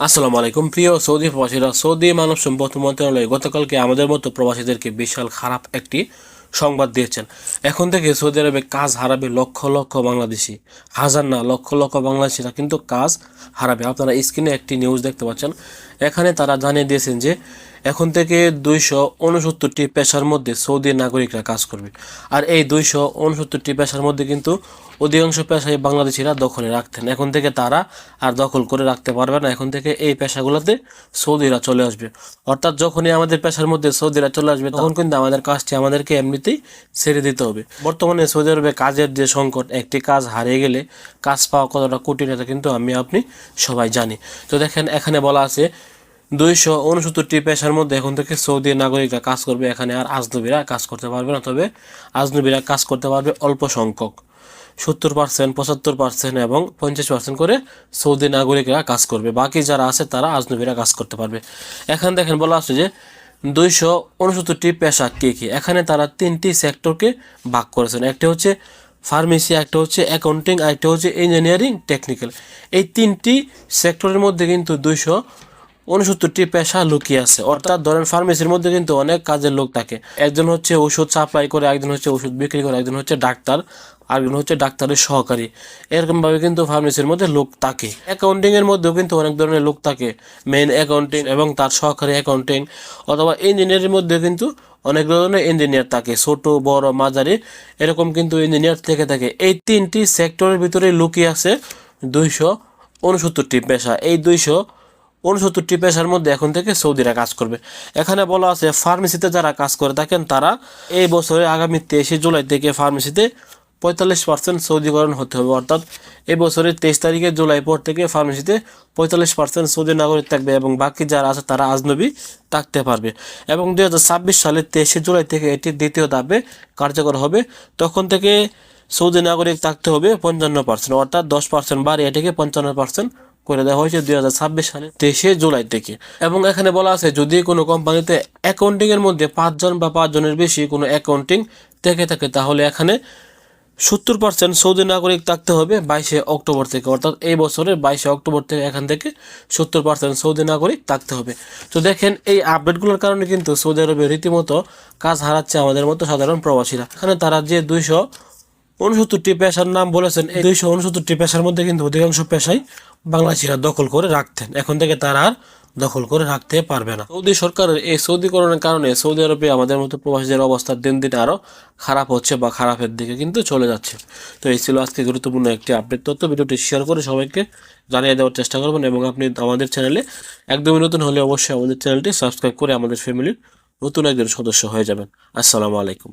আসসালামু আলাইকুম। প্রিয় সৌদি প্রবাসীরা, সৌদি মানব সম্পদ মন্ত্রণালয় গতকালকে আমাদের মতো প্রবাসীদেরকে বিশাল খারাপ একটি সংবাদ দিয়েছেন। এখন থেকে সৌদি আরবে কাজ হারাবে লক্ষ লক্ষ বাংলাদেশি। হাজার না, লক্ষ লক্ষ বাংলাদেশিরা কিন্তু কাজ হারাবে। আপনারা স্ক্রিনে একটি নিউজ দেখতে পাচ্ছেন। এখানে তারা জানিয়ে দিয়েছেন যে এখন থেকে দুইশো উনসত্তরটি পেশার মধ্যে সৌদি নাগরিকরা কাজ করবে। আর এই দুইশো উনসত্তরটি পেশার মধ্যে কিন্তু অধিকাংশ পেশায় বাংলাদেশিরা দখলে রাখতেন। এখন থেকে তারা আর দখল করে রাখতে পারবে না। এখন থেকে এই পেশাগুলোতে সৌদিরা চলে আসবে। অর্থাৎ যখনই আমাদের পেশার মধ্যে সৌদিরা চলে আসবে, তখন কিন্তু আমাদের কাজটি আমাদেরকে এমনিতেই ছেড়ে দিতে হবে। বর্তমানে সৌদি আরবে কাজের যে সংকট, একটি কাজ হারিয়ে গেলে কাজ পাওয়া কতটা কঠিন, এটা কিন্তু আমি, আপনি সবাই জানি। তো দেখেন, এখানে বলা আছে দুইশো উনসত্তরটি পেশার মধ্যে এখন থেকে সৌদি নাগরিকরা কাজ করবে এখানে আর আজনবীরা কাজ করতে পারবে না। তবে আজনবীরা কাজ করতে পারবে অল্প সংখ্যক। সত্তর পার্সেন্ট, পঁচাত্তর পার্সেন্ট এবং পঞ্চাশ পার্সেন্ট করে সৌদি নাগরিকরা কাজ করবে। বাকি যারা আছে তারা আজনবীরা কাজ করতে পারবে। এখানে দেখেন বলা আছে যে দুইশো উনসত্তরটি পেশা কে কী? এখানে তারা তিনটি সেক্টরকে ভাগ করেছেন। একটি হচ্ছে ফার্মেসি, একটা হচ্ছে অ্যাকাউন্টিং একটা হচ্ছে ইঞ্জিনিয়ারিং, টেকনিক্যাল। এই তিনটি সেক্টরের মধ্যে কিন্তু দুইশো উনসত্তরটি পেশা লুকিয়ে আছে। অর্থাৎ ধরেন ফার্মেসির মধ্যে কিন্তু অনেক কাজের লোক থাকে। একজন হচ্ছে ওষুধ সাপ্লাই করে, একজন হচ্ছে ওষুধ বিক্রি করে, একজন হচ্ছে ডাক্তার, আরেকজন হচ্ছে ডাক্তারের সহকারী। এরকমভাবে কিন্তু ফার্মেসির মধ্যে লোক থাকে। অ্যাকাউন্টিং এর মধ্যেও কিন্তু অনেক ধরনের লোক থাকে। মেইন অ্যাকাউন্টিং এবং তার সহকারী অ্যাকাউন্টিং অথবা ইঞ্জিনিয়ারের মধ্যে কিন্তু অনেক ধরনের ইঞ্জিনিয়ার থাকে। ছোট, বড়, মাঝারি, এরকম কিন্তু ইঞ্জিনিয়ার থেকে থাকে। এই তিনটি সেক্টরের ভিতরে লুকিয়ে আছে দুইশো উনসত্তরটি পেশা। এই দুইশো উনসত্তরটি পেশার মধ্যে এখন থেকে সৌদিরা কাজ করবে। এখানে বলা আছে ফার্মেসিতে যারা কাজ করে থাকেন, তারা এই বছরে আগামী তেইশে জুলাই থেকে ফার্মেসিতে পঁয়তাল্লিশ পার্সেন্ট সৌদিকরণ হতে হবে। অর্থাৎ এই বছরের তেইশ তারিখে জুলাই পর থেকে ফার্মেসিতে পঁয়তাল্লিশ পার্সেন্ট সৌদি নাগরিক থাকবে এবং বাকি যারা আছে, তারা আজনবী থাকতে পারবে। এবং দুই হাজার ছাব্বিশ সালের তেইশে জুলাই থেকে এটি দ্বিতীয় ধাপে কার্যকর হবে। তখন থেকে সৌদি নাগরিক থাকতে হবে পঞ্চান্ন পার্সেন্ট অর্থাৎ দশ পার্সেন্ট বাড়িয়ে এটিকে পঞ্চান্ন পার্সেন্ট করে দেওয়া হয়েছে দুই হাজার ছাব্বিশ সালে তেইশে জুলাই থেকে। এবং এখানে বলা আছে, যদি কোনো কোম্পানিতে অ্যাকাউন্টিং এর মধ্যে পাঁচজন বা পাঁচজনের বেশি কোনো অ্যাকাউন্টিং থেকে থাকে, তাহলে এখানে সত্তর পার্সেন্ট সৌদি নাগরিক থাকতে হবে বাইশে অক্টোবর থেকে। অর্থাৎ এই বছরের বাইশে অক্টোবর থেকে এখান থেকে সত্তর পার্সেন্ট সৌদি নাগরিক থাকতে হবে। তো দেখেন, এই আপডেটগুলোর কারণে কিন্তু সৌদি আরবে রীতিমতো কাজ হারাচ্ছে আমাদের মতো সাধারণ প্রবাসীরা। এখানে তারা যে দুইশো উনসত্তরটি পেশার নাম বলেছেন, এই দুইশো উনসত্তরটি পেশার মধ্যে কিন্তু অধিকাংশ পেশাই বাংলাদেশিরা দখল করে রাখতেন। এখন থেকে তারা আর দখল করে রাখতে পারবে না। সৌদি সরকারের এই সৌদিকরণের কারণে সৌদি আরবে আমাদের মতো প্রবাসীদের অবস্থা দিন দিন আরও খারাপ হচ্ছে বা খারাপের দিকে কিন্তু চলে যাচ্ছে। তো এই ছিল আজকে গুরুত্বপূর্ণ একটি আপডেট তথ্য। ভিডিওটি শেয়ার করে সবাইকে জানিয়ে দেওয়ার চেষ্টা করবেন এবং আপনি আমাদের চ্যানেলে একদমই নতুন হলে অবশ্যই আমাদের চ্যানেলটি সাবস্ক্রাইব করে আমাদের ফ্যামিলির নতুন একজন সদস্য হয়ে যাবেন। আসসালামু আলাইকুম।